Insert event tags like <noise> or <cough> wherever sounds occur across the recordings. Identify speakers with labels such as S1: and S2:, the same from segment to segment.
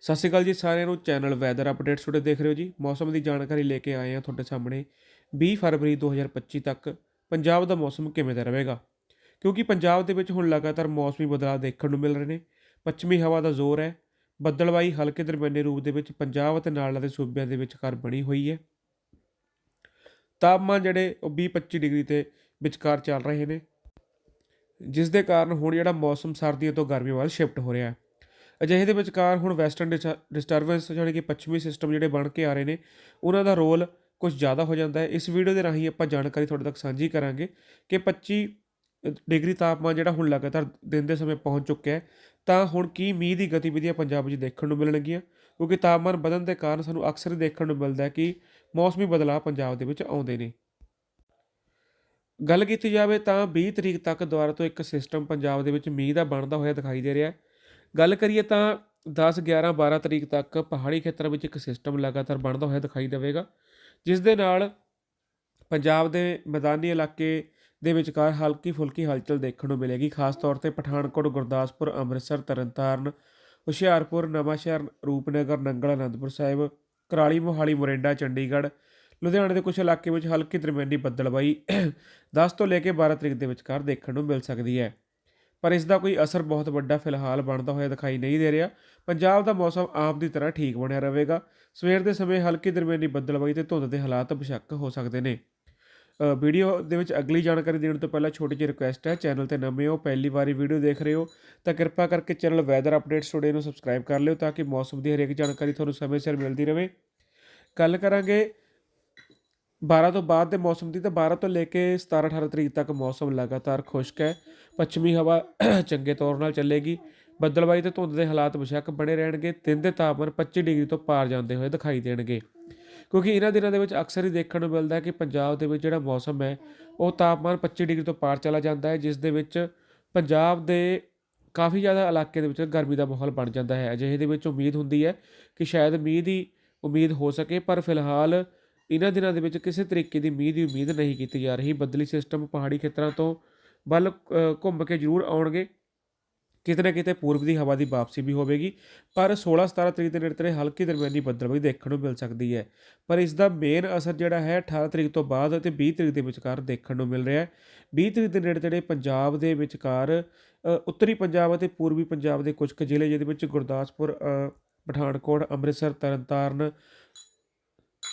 S1: ਸਤਿ ਸ਼੍ਰੀ ਅਕਾਲ ਜੀ ਸਾਰਿਆਂ ਨੂੰ। ਚੈਨਲ ਵੈਦਰ ਅਪਡੇਟਸ ਤੁਹਾਡੇ ਦੇਖ ਰਹੇ ਹੋ ਜੀ। ਮੌਸਮ ਦੀ ਜਾਣਕਾਰੀ ਲੈ ਕੇ ਆਏ ਹਾਂ ਤੁਹਾਡੇ ਸਾਹਮਣੇ। 20 ਫਰਵਰੀ 2025 ਤੱਕ ਪੰਜਾਬ ਦਾ ਮੌਸਮ ਕਿਵੇਂ ਦਾ ਰਹੇਗਾ? ਕਿਉਂਕਿ ਪੰਜਾਬ ਦੇ ਵਿੱਚ ਹੁਣ ਲਗਾਤਾਰ ਮੌਸਮੀ ਬਦਲਾਅ ਦੇਖਣ ਨੂੰ ਮਿਲ ਰਹੇ ਨੇ। ਪੱਛਮੀ ਹਵਾ ਦਾ ਜ਼ੋਰ ਹੈ। ਬੱਦਲਵਾਈ ਹਲਕੇ ਦਰਮਿਆਨੇ ਰੂਪ ਦੇ ਵਿੱਚ ਪੰਜਾਬ ਅਤੇ ਨਾਲ ਦੇ ਸੂਬਿਆਂ ਦੇ ਵਿਚਕਾਰ ਬਣੀ ਹੋਈ ਹੈ। ਤਾਪਮਾਨ ਜਿਹੜੇ ਉਹ 20-25 ਡਿਗਰੀ ਤੇ ਵਿਚਕਾਰ ਚੱਲ ਰਹੇ ਨੇ। ਜਿਸ ਦੇ ਕਾਰਨ ਹੁਣ ਜਿਹੜਾ ਮੌਸਮ ਸਰਦੀਆਂ ਤੋਂ ਗਰਮੀ ਵੱਲ ਸ਼ਿਫਟ ਹੋ ਰਿਹਾ ਹੈ। ਅਜਿਹੇ ਦੇ ਵਿਚਕਾਰ ਹੁਣ ਵੈਸਟਰਨ ਡਿਸਟਰਬੈਂਸ ਜਾਣੀ ਕਿ ਪੱਛਮੀ ਸਿਸਟਮ ਜਿਹੜੇ ਬਣ ਕੇ ਆ ਰਹੇ ਨੇ, ਉਹਨਾਂ ਦਾ ਰੋਲ ਕੁਝ ਜ਼ਿਆਦਾ ਹੋ ਜਾਂਦਾ ਹੈ। ਇਸ ਵੀਡੀਓ ਦੇ ਰਾਹੀਂ ਆਪਾਂ ਜਾਣਕਾਰੀ ਤੁਹਾਡੇ ਤੱਕ ਸਾਂਝੀ ਕਰਾਂਗੇ ਕਿ 25 ਡਿਗਰੀ ਤਾਪਮਾਨ ਜਿਹੜਾ ਹੁਣ ਲਗਾਤਾਰ ਦਿਨ ਦੇ ਸਮੇਂ ਪਹੁੰਚ ਚੁੱਕਿਆ ਹੈ, ਤਾਂ ਹੁਣ ਕੀ ਮੀਂਹ ਦੀ ਗਤੀਵਿਧੀਆਂ ਪੰਜਾਬ ਵਿੱਚ ਦੇਖਣ ਨੂੰ ਮਿਲਣਗੀਆਂ? ਕਿਉਂਕਿ ਤਾਪਮਾਨ ਵਧਣ ਦੇ ਕਾਰਨ ਸਾਨੂੰ ਅਕਸਰ ਦੇਖਣ ਨੂੰ ਮਿਲਦਾ ਹੈ ਕਿ ਮੌਸਮੀ ਬਦਲਾਅ ਪੰਜਾਬ ਦੇ ਵਿੱਚ ਆਉਂਦੇ ਨੇ। ਗੱਲ ਕੀਤੀ ਜਾਵੇ ਤਾਂ 20 ਤਰੀਕ ਤੱਕ ਦੁਬਾਰਾ ਤੋਂ ਇੱਕ ਸਿਸਟਮ ਪੰਜਾਬ ਦੇ ਵਿੱਚ ਮੀਂਹ ਦਾ ਬਣਦਾ ਹੋਇਆ ਦਿਖਾਈ ਦੇ ਰਿਹਾ ਹੈ। ਗੱਲ ਕਰੀਏ ਤਾਂ 10 11 12 ਤਰੀਕ ਤੱਕ ਪਹਾੜੀ ਖੇਤਰਾਂ ਵਿੱਚ ਇੱਕ ਸਿਸਟਮ ਲਗਾਤਾਰ ਬਣਦਾ ਹੋਇਆ ਦਿਖਾਈ ਦੇਵੇਗਾ, ਜਿਸ ਦੇ ਨਾਲ ਪੰਜਾਬ ਦੇ ਮੈਦਾਨੀ ਇਲਾਕੇ ਦੇ ਵਿਚਕਾਰ ਹਲਕੀ ਫੁਲਕੀ ਹਲਚਲ ਦੇਖਣ ਨੂੰ ਮਿਲੇਗੀ, ਖਾਸ ਤੌਰ ਤੇ ਪਠਾਨਕੋਟ, ਗੁਰਦਾਸਪੁਰ, ਅੰਮ੍ਰਿਤਸਰ, ਤਰਨਤਾਰਨ, ਹੁਸ਼ਿਆਰਪੁਰ, ਨਵਾਂਸ਼ਹਿਰ, ਰੂਪਨਗਰ, ਨੰਗਲ, ਅਨੰਦਪੁਰ ਸਾਹਿਬ, ਕਰਾਲੀ, ਮੋਹਾਲੀ, ਮੋਰਿੰਡਾ, ਚੰਡੀਗੜ੍ਹ, ਲੁਧਿਆਣੇ ਦੇ ਕੁਝ ਇਲਾਕੇ ਵਿੱਚ ਹਲਕੀ ਦਰਮਿਆਨੀ ਬੱਦਲਬਾਈ 10 ਤੋਂ ਲੈ ਕੇ 12 ਤਰੀਕ ਦੇ ਵਿਚਕਾਰ ਦੇਖਣ ਨੂੰ ਮਿਲ ਸਕਦੀ ਹੈ। ਪਰ ਇਸ ਦਾ ਕੋਈ ਅਸਰ ਬਹੁਤ ਵੱਡਾ ਫਿਲਹਾਲ ਬਣਦਾ ਹੋਇਆ ਦਿਖਾਈ ਨਹੀਂ ਦੇ ਰਿਹਾ। ਪੰਜਾਬ ਦਾ ਮੌਸਮ ਆਮ ਦੀ ਤਰ੍ਹਾਂ ਠੀਕ ਬਣਿਆ ਰਹੇਗਾ। ਸਵੇਰ ਦੇ ਸਮੇਂ ਹਲਕੀ ਦਰਮਿਆਨੀ ਬੱਦਲਬਾਈ ਤੇ ਧੁੰਦ ਦੇ ਹਾਲਾਤ ਬੇਸ਼ੱਕ ਹੋ ਸਕਦੇ ਨੇ। ਵੀਡੀਓ ਦੇ ਵਿੱਚ ਅਗਲੀ ਜਾਣਕਾਰੀ ਦੇਣ ਤੋਂ ਪਹਿਲਾਂ ਛੋਟੀ ਜਿਹੀ ਰਿਕੁਐਸਟ ਹੈ, ਚੈਨਲ ਤੇ ਨਵੇਂ ਹੋ, ਪਹਿਲੀ ਵਾਰੀ ਵੀਡੀਓ ਦੇਖ ਰਹੇ ਹੋ, ਤਾਂ ਕਿਰਪਾ ਕਰਕੇ ਚੈਨਲ ਵੈਦਰ ਅਪਡੇਟਸ ਟੁਡੇ ਨੂੰ ਸਬਸਕ੍ਰਾਈਬ ਕਰ ਲਿਓ ਤਾਂ ਕਿ ਮੌਸਮ ਦੀ ਹਰੇਕ ਜਾਣਕਾਰੀ ਤੁਹਾਨੂੰ ਸਮੇਂ ਸਿਰ ਮਿਲਦੀ ਰਹੇ। ਗੱਲ ਕਰਾਂਗੇ 12 ਤੋਂ ਬਾਅਦ ਦੇ ਮੌਸਮ ਦੀ ਤਾਂ 12 ਤੋਂ ਲੈ ਕੇ 17 18 ਤਰੀਕ ਤੱਕ ਮੌਸਮ ਲਗਾਤਾਰ ਖੁਸ਼ਕ ਹੈ। ਪੱਛਮੀ ਹਵਾ <clears throat> ਚੰਗੇ ਤੌਰ ਨਾਲ ਚੱਲੇਗੀ। ਬੱਦਲਬਾਈ ਤੇ ਧੁੰਦ ਦੇ ਹਾਲਾਤ ਬੇਸ਼ੱਕ ਬਣੇ ਰਹਿਣਗੇ। ਦਿਨ ਦੇ ਤਾਪਮਾਨ 25 ਡਿਗਰੀ ਤੋਂ ਪਾਰ ਜਾਂਦੇ ਹੋਏ ਦਿਖਾਈ ਦੇਣਗੇ। ਕਿਉਂਕਿ ਇਹਨਾਂ ਦਿਨਾਂ ਦੇ ਵਿੱਚ ਅਕਸਰ ਹੀ ਦੇਖਣ ਨੂੰ ਮਿਲਦਾ ਹੈ ਕਿ ਪੰਜਾਬ ਦੇ ਵਿੱਚ ਜਿਹੜਾ ਮੌਸਮ ਹੈ, ਉਹ ਤਾਪਮਾਨ 25 ਡਿਗਰੀ ਤੋਂ ਪਾਰ ਚਲਾ ਜਾਂਦਾ ਹੈ, ਜਿਸ ਦੇ ਵਿੱਚ ਪੰਜਾਬ ਦੇ ਕਾਫੀ ਜ਼ਿਆਦਾ ਇਲਾਕੇ ਦੇ ਵਿੱਚ ਗਰਮੀ ਦਾ ਮਾਹੌਲ ਬਣ ਜਾਂਦਾ ਹੈ। ਅਜਿਹੇ ਦੇ ਵਿੱਚ ਉਮੀਦ ਹੁੰਦੀ ਹੈ ਕਿ ਸ਼ਾਇਦ ਮੀਂਹ ਦੀ ਉਮੀਦ ਹੋ ਸਕੇ, ਪਰ ਫਿਲਹਾਲ ਇਹਨਾਂ ਦਿਨਾਂ ਦੇ ਵਿੱਚ ਕਿਸੇ ਤਰੀਕੇ ਦੀ ਮੀਂਹ ਦੀ ਉਮੀਦ ਨਹੀਂ ਕੀਤੀ ਜਾ ਰਹੀ। ਬੱਦਲੀ ਸਿਸਟਮ ਪਹਾੜੀ ਖੇਤਰਾਂ ਤੋਂ ਵੱਲ ਘੁੰਮ ਕੇ ਜ਼ਰੂਰ ਆਉਣਗੇ। ਕਿਤੇ ਨਾ ਕਿਤੇ ਪੂਰਬ ਦੀ ਹਵਾ ਦੀ ਵਾਪਸੀ ਵੀ ਹੋਵੇਗੀ, ਪਰ 16 17 ਤਰੀਕ ਦੇ ਨੇੜੇ ਤੇੜੇ ਹਲਕੀ ਦਰਮਿਆਨੀ ਬੱਦਲਬਾਈ ਦੇਖਣ ਨੂੰ ਮਿਲ ਸਕਦੀ ਹੈ। ਪਰ ਇਸ ਦਾ ਮੇਨ ਅਸਰ ਜਿਹੜਾ ਹੈ 18 ਤਰੀਕ ਤੋਂ ਬਾਅਦ ਅਤੇ 20 ਤਰੀਕ ਦੇ ਵਿਚਕਾਰ ਦੇਖਣ ਨੂੰ ਮਿਲ ਰਿਹਾ ਹੈ। 20 ਤਰੀਕ ਦੇ ਨੇੜੇ ਤੇੜੇ ਪੰਜਾਬ ਦੇ ਵਿਚਕਾਰ ਉੱਤਰੀ ਪੰਜਾਬ ਅਤੇ ਪੂਰਬੀ ਪੰਜਾਬ ਦੇ ਕੁਝ ਕੁ ਜ਼ਿਲ੍ਹੇ, ਜਿਹਦੇ ਵਿੱਚ ਗੁਰਦਾਸਪੁਰ ਪਠਾਨਕੋਟ, ਅੰਮ੍ਰਿਤਸਰ, ਤਰਨਤਾਰਨ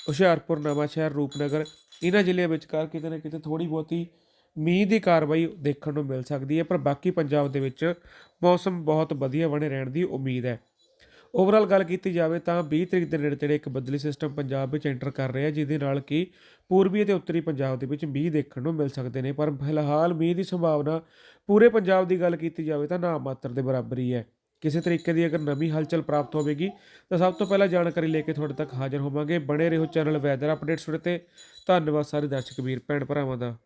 S1: ਹੁਸ਼ਿਆਰਪੁਰ ਨਵਾਂਸ਼ਹਿਰ ਰੂਪਨਗਰ, ਇਹਨਾਂ ਜ਼ਿਲ੍ਹਿਆਂ ਵਿਚਕਾਰ ਕਿਤੇ ਨਾ ਕਿਤੇ ਥੋੜੀ ਬਹੁਤੀ ਮੀਂਹ ਦੀ ਕਾਰਵਾਈ ਦੇਖਣ ਨੂੰ ਮਿਲ ਸਕਦੀ ਹੈ, ਪਰ ਬਾਕੀ ਪੰਜਾਬ ਦੇ ਵਿੱਚ ਮੌਸਮ ਬਹੁਤ ਵਧੀਆ ਬਣੇ ਰਹਿਣ ਦੀ ਉਮੀਦ ਹੈ। ਓਵਰਆਲ ਗੱਲ ਕੀਤੀ ਜਾਵੇ ਤਾਂ 20 ਤਰੀਕ ਦੇ ਨੇੜੇ ਤੇੜੇ ਇੱਕ ਬਦਲੀ ਸਿਸਟਮ ਪੰਜਾਬ ਵਿੱਚ ਐਂਟਰ ਕਰ ਰਿਹਾ ਜਿਹਦੇ ਨਾਲ ਕਿ ਪੂਰਬੀ ਅਤੇ ਉੱਤਰੀ ਪੰਜਾਬ ਦੇ ਵਿੱਚ ਮੀਂਹ ਦੇਖਣ ਨੂੰ ਮਿਲ ਸਕਦੇ ਨੇ, ਪਰ ਫਿਲਹਾਲ ਮੀਂਹ ਦੀ ਸੰਭਾਵਨਾ ਪੂਰੇ ਪੰਜਾਬ ਦੀ ਗੱਲ ਕੀਤੀ ਜਾਵੇ ਤਾਂ ਨਾ ਮਾਤਰ ਦੇ ਬਰਾਬਰ ਹੀ ਹੈ। ਕਿਸੇ ਤਰੀਕੇ ਦੀ ਅਗਰ ਨਵੀਂ ਹਲਚਲ ਪ੍ਰਾਪਤ ਹੋਵੇਗੀ, ਤਾਂ ਸਭ ਤੋਂ ਪਹਿਲਾਂ ਜਾਣਕਾਰੀ ਲੈ ਕੇ ਤੁਹਾਡੇ ਤੱਕ ਹਾਜ਼ਰ ਹੋਵਾਂਗੇ। ਬਣੇ ਰਹੋ ਚੈਨਲ ਵੈਦਰ ਅਪਡੇਟਸ ਤੇ। ਧੰਨਵਾਦ ਸਾਰੇ ਦਰਸ਼ਕ ਵੀਰ, ਭੈਣ ਭਰਾਵਾਂ ਦਾ।